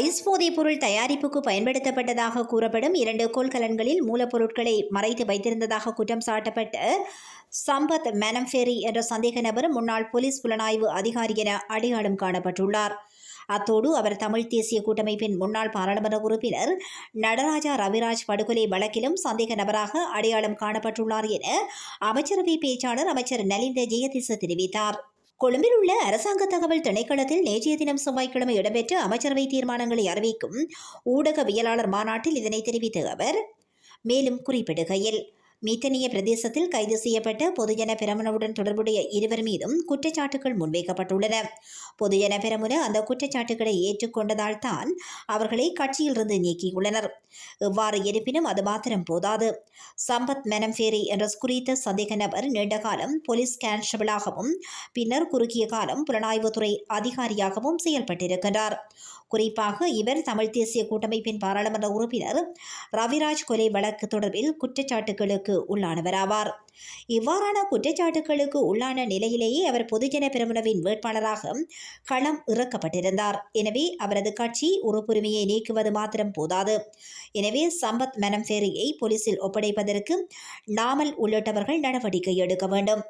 Ice போதைப் பொருள் தயாரிப்புக்கு பயன்படுத்தப்பட்டதாக கூறப்படும் இரண்டு கொள்கலன்களில் மூலப்பொருட்களை மறைத்து வைத்திருந்ததாக குற்றம் சாட்டப்பட்டு சம்பத் மெனம்பேரி என்ற சந்தேக நபர் முன்னாள் போலீஸ் புலனாய்வு அதிகாரி என அடையாளம் காணப்பட்டுள்ளார். அத்தோடு அவர் தமிழ் தேசிய கூட்டமைப்பின் முன்னாள் பாராளுமன்ற உறுப்பினர் நடராஜா ரவிராஜ் படுகொலை வழக்கிலும் சந்தேக நபராக அடையாளம் காணப்பட்டுள்ளார் என அமைச்சரவை பேச்சாளர் அமைச்சர் நலிந்த ஜெயதிச தெரிவித்தார். கொழும்பில் உள்ள அரசாங்க தகவல் திணைக்களத்தில் நேற்றைய தினம் செவ்வாய்க்கிழமை இடம்பெற்ற அமைச்சரவை தீர்மானங்களை அறிவிக்கும் ஊடகவியலாளர் மாநாட்டில் இதனை தெரிவித்த அவர் மேலும் குறிப்பிடுகையில் மீத்தனிய பிரதேசத்தில் கைது செய்யப்பட்ட பொதுஜன பெரமுனவுடன் தொடர்புடைய இருவர் மீதும் குற்றச்சாட்டுகள் முன்வைக்கப்பட்டுள்ளன. பொதுஜன பெரமுன அந்த குற்றச்சாட்டுகளை ஏற்றுக்கொண்டதால் தான் அவர்களை கட்சியிலிருந்து நீக்கியுள்ளனர். இவ்வாறு இருப்பினும் அது மாத்திரம் போதாது. சம்பத் மெனம்ஃபேரி என்ற குறித்த சந்தேக நபர் நீண்ட காலம் போலீஸ் கான்ஸ்டபிளாகவும் பின்னர் குறுகிய காலம் புலனாய்வுத்துறை அதிகாரியாகவும் செயல்பட்டிருக்கின்றார். குறிப்பாக இவர் தமிழ் தேசிய கூட்டமைப்பின் பாராளுமன்ற உறுப்பினர் ரவிராஜ் கொலை வழக்கு தொடர்பில் குற்றச்சாட்டுகளுக்கு உள்ளானவராவார் இவ்வாறான குற்றச்சாட்டுகளுக்கு உள்ளான நிலையிலேயே அவர் பொதுஜன பெருமுனவின் வேட்பாளராக களம் இறக்கப்பட்டிருந்தார். எனவே அவரது கட்சி உறுப்புரிமையை நீக்குவது மாத்திரம் போதாது. எனவே சம்பத் மனம்ஃபேரியை போலீசில் ஒப்படைப்பதற்கு நாமல் உள்ளிட்டவர்கள் நடவடிக்கை எடுக்க வேண்டும்.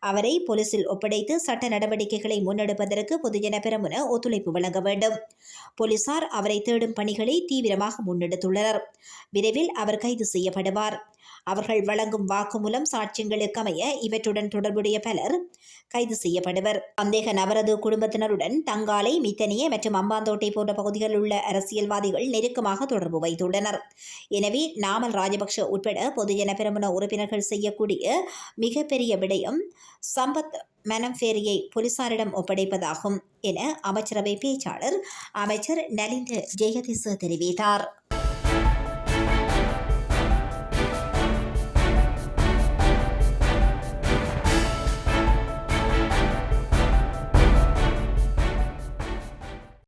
அவரை போலீசில் ஒப்படைத்து சட்ட நடவடிக்கைகளை முன்னெடுப்பதற்கு பொதுஜன பெருமுன ஒத்துழைப்பு வழங்க வேண்டும். போலீசார் அவரை தேடும் பணிகளை தீவிரமாக முன்னெடுத்துள்ளனர். விரைவில் அவர் கைது செய்யப்படுவார். அவர்கள் வழங்கும் வாக்குமூலம் சாட்சியங்களுக்கு அமைய இவற்றுடன் தொடர்புடைய பலர் கைது செய்யப்படுவர். சந்தேக நபரது குடும்பத்தினருடன் தங்காலை மித்தனிய மற்றும் அம்பாந்தோட்டை போன்ற பகுதிகளில் உள்ள அரசியல்வாதிகள் நெருக்கமாக தொடர்பு வைத்துள்ளனர். எனவே நாமல் ராஜபக்ஷ உட்பட பொதுஜன பெருமன உறுப்பினர்கள் செய்யக்கூடிய மிகப்பெரிய விடயம் சம்பத் மெனம்பேரியை போலீசாரிடம் ஒப்படைப்பதாகும் என அமைச்சரவை பேச்சாளர் அமைச்சர் நலிந்த ஜெயதிச தெரிவித்தார்.